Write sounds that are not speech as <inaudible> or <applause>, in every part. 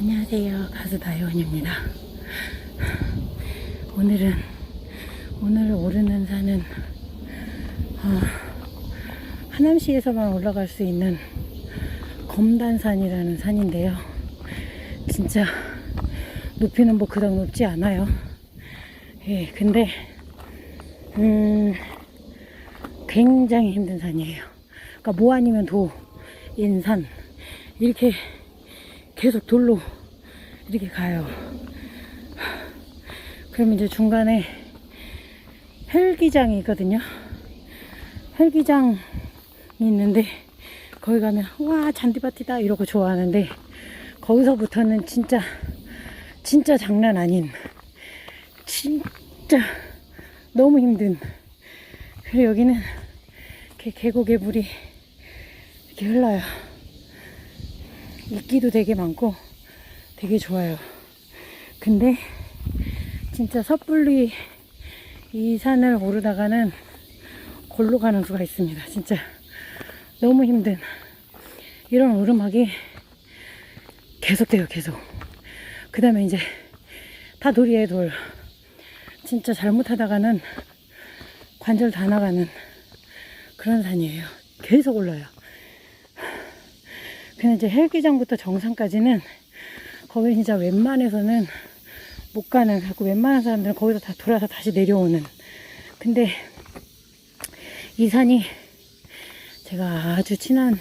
안녕하세요. 가수 다혜원입니다. 오늘은, 오늘 오르는 산은, 어, 하남시에서만 올라갈 수 있는 검단산이라는 산인데요. 진짜 높이는 뭐 그닥 높지 않아요. 예, 근데, 음, 굉장히 힘든 산이에요. 그러니까 뭐 아니면 도, 인 산, 이렇게 계속 돌로 이렇게 가요. 그럼 이제 중간에 헬기장이 있거든요. 헬기장이 있는데 거기 가면 와 잔디밭이다 이러고 좋아하는데 거기서부터는 진짜 진짜 장난 아닌 진짜 너무 힘든 그리고 여기는 이렇게 계곡의 물이 이렇게 흘러요. 이끼도 되게 많고 되게 좋아요. 근데 진짜 섣불리 이 산을 오르다가는 골로 가는 수가 있습니다. 진짜 너무 힘든 이런 오르막이 계속돼요, 계속. 그 다음에 이제 다 돌이에요, 돌. 진짜 잘못하다가는 관절 다 나가는 그런 산이에요. 계속 올라요. 근데 이제 헬기장부터 정상까지는 거기 진짜 웬만해서는 못 가는, 갖고 웬만한 사람들은 거기서 다 돌아서 다시 내려오는. 근데 이 산이 제가 아주 친한,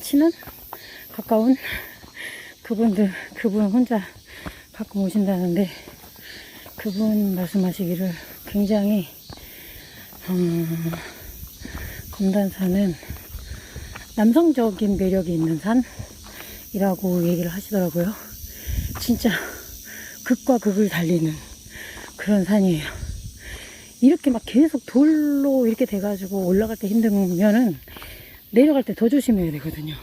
친한? 가까운 그분들, 그분 혼자 가끔 오신다는데 그분 말씀하시기를 굉장히, 음, 검단산은 남성적인 매력이 있는 산이라고 얘기를 하시더라고요. 진짜 극과 극을 달리는 그런 산이에요. 이렇게 막 계속 돌로 이렇게 돼가지고 올라갈 때 힘들면은 내려갈 때 더 조심해야 되거든요.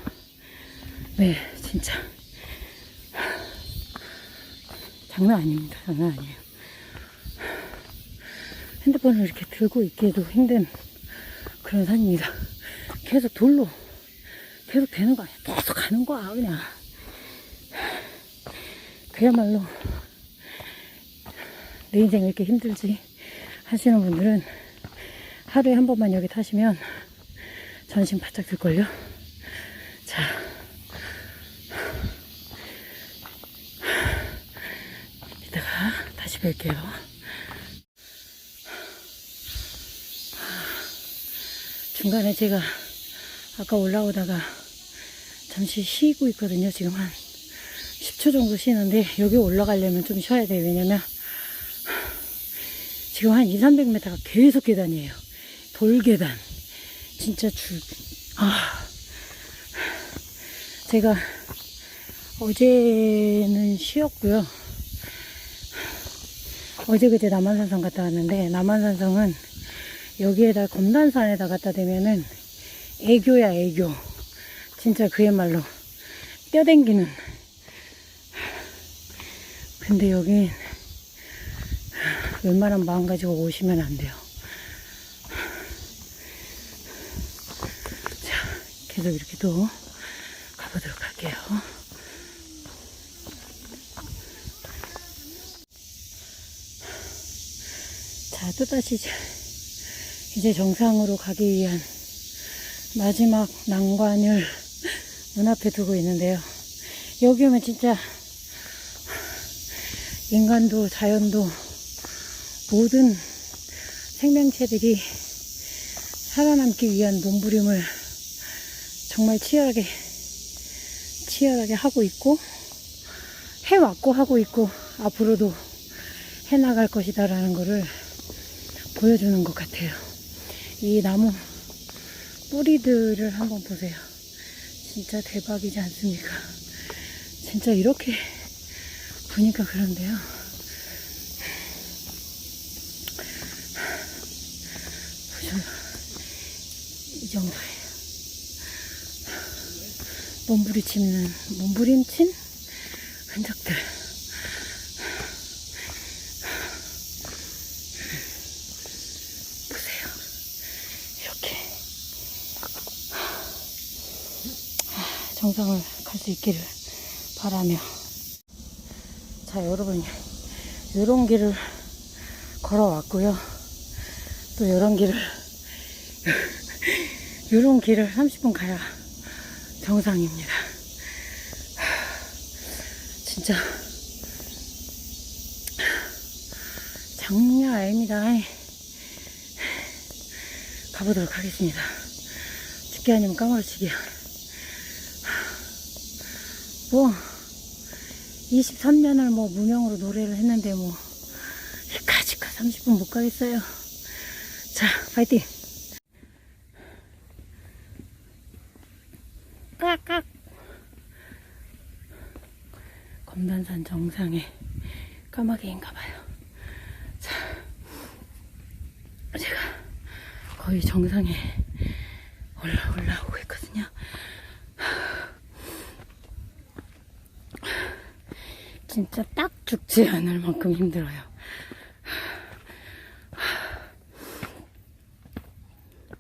네, 진짜. 장난 아닙니다. 장난 아니에요. 핸드폰을 이렇게 들고 있기에도 힘든 그런 산입니다. 계속 돌로 계속 되는 거 아니야. 계속 가는 거야, 그냥. 그야말로 내 인생 왜 이렇게 힘들지 하시는 분들은 하루에 한 번만 여기 타시면 전신 바짝 들걸요. 자. 이따가 다시 뵐게요. 중간에 제가 아까 올라오다가 잠시 쉬고 있거든요. 지금 한 10초 정도 쉬는데 여기 올라가려면 좀 쉬어야 돼요. 왜냐면 지금 한 2, 300m가 계속 계단이에요. 돌계단. 진짜 줄, 아. 제가 어제는 쉬었고요. 어제 그제 남한산성 갔다 왔는데 남한산성은 여기에다 검단산에다 갖다 대면은 애교야 애교 진짜 그야말로 뼈댕기는. 근데 여긴 웬만한 마음 가지고 오시면 안 돼요. 자 계속 이렇게 또 가보도록 할게요. 자 또다시 이제 정상으로 가기 위한 마지막 난관을 눈앞에 두고 있는데요. 여기 오면 진짜 인간도 자연도 모든 생명체들이 살아남기 위한 몸부림을 정말 치열하게 치열하게 하고 있고 해왔고 하고 있고 앞으로도 해나갈 것이다라는 것을 보여주는 것 같아요. 이 나무 뿌리들을 한번 보세요. 진짜 대박이지 않습니까? 진짜 이렇게 보니까 그런데요. 보셔요. 이 정도예요. 몸부림치는, 몸부림친 흔적들. 보세요. 이렇게. 정상을 갈 수 있기를 바라며. 자, 여러분, 요런 길을 걸어왔고요. 또 요런 길을, <laughs> 요런 길을 30분 가야 정상입니다. 진짜, 장난 아닙니다. 가보도록 하겠습니다. 죽기 아니면 까무러치기야. 뭐, 23년을 뭐 무명으로 노래를 했는데 뭐, 이까지까 30분 못 가겠어요. 자, 파이팅! 깍깍! 검단산 정상에 까마귀인가봐요. 자, 제가 거의 정상에 올라, 올라오고 있거든요. 진짜 딱 죽지 않을 만큼 힘들어요.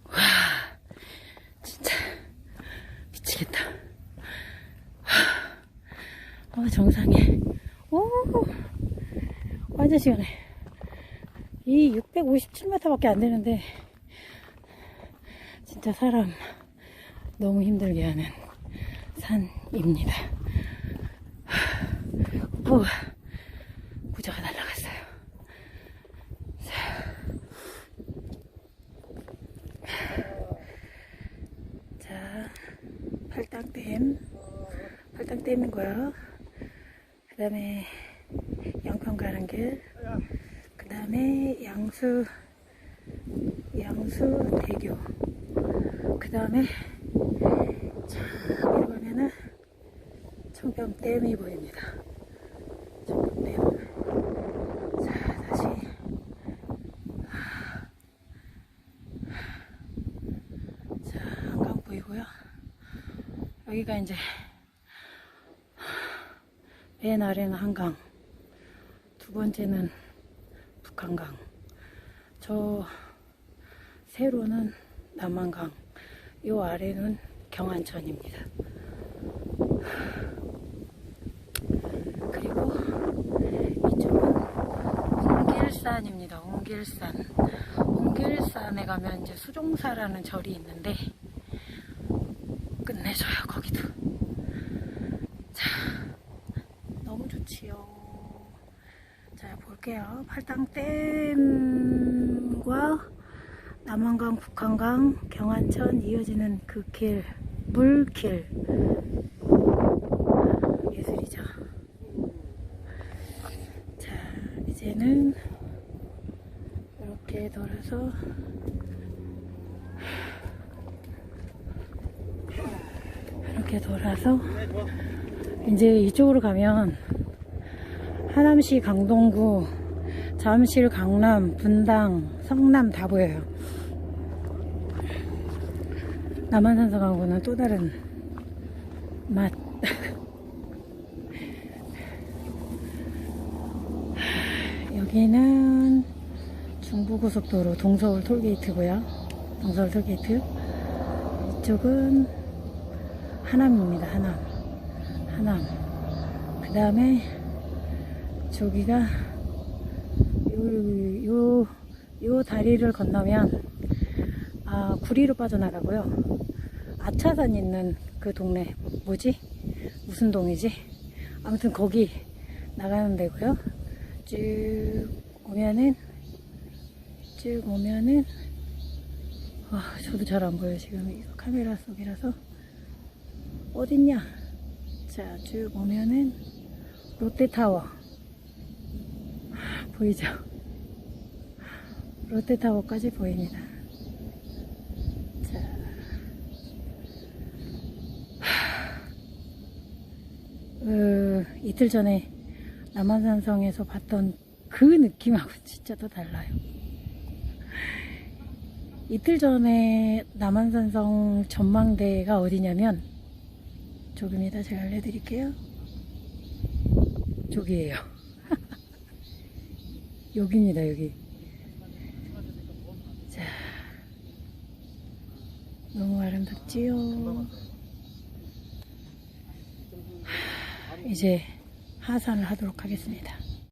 와, 진짜 미치겠다. 와, 정상에. 오, 완전 시원해. 이 657m밖에 안 되는데, 진짜 사람 너무 힘들게 하는 산입니다. 오, 부자가 날라갔어요. 자, 자, 팔당댐, 팔당댐이고요. 그 다음에 양평 가는 길, 그 다음에 양수, 양수대교, 그 다음에 자, 여기 보면은 청평댐이 보입니다. 청평댐. 자, 다시. 자, 한강 보이고요. 여기가 이제 맨 아래는 한강, 두 번째는 북한강, 저 세로는 남한강, 요 아래는 경안천입니다. 그리고 이쪽은 옹길산입니다. 옹길산. 옹길산에 가면 이제 수종사라는 절이 있는데 끝내줘요 거기도. 자, 너무 좋지요. 자 볼게요. 팔당댐과 남한강, 북한강, 경안천 이어지는 그 길, 물길. 예술이죠. 자, 이제는 이렇게 돌아서 이렇게 돌아서 이제 이쪽으로 가면 하남시 강동구, 잠실 강남, 분당, 성남 다 보여요. 남한산성하고는 또 다른 맛. <laughs> 여기는 중부고속도로 동서울 톨게이트고요. 동서울 톨게이트. 이쪽은 하남입니다. 하남. 하남. 그 다음에 저기가 요, 요, 요 다리를 건너면 아, 구리로 빠져나가고요. 아차산 있는 그 동네 뭐지? 무슨 동이지? 아무튼 거기 나가는 데고요. 쭉 오면은 쭉 오면은 와 저도 잘 안 보여 지금 이거 카메라 속이라서 어딨냐? 자 쭉 오면은 롯데타워 보이죠? 롯데타워까지 보입니다. 자, 어, 이틀 전에 남한산성에서 봤던 그 느낌하고 <laughs> 진짜 또 달라요. 이틀 전에 남한산성 전망대가 어디냐면 저기입니다. 제가 알려드릴게요. 저기에요. 여기입니다. 여기. 자, 너무 아름답지요. 이제 하산을 하도록 하겠습니다.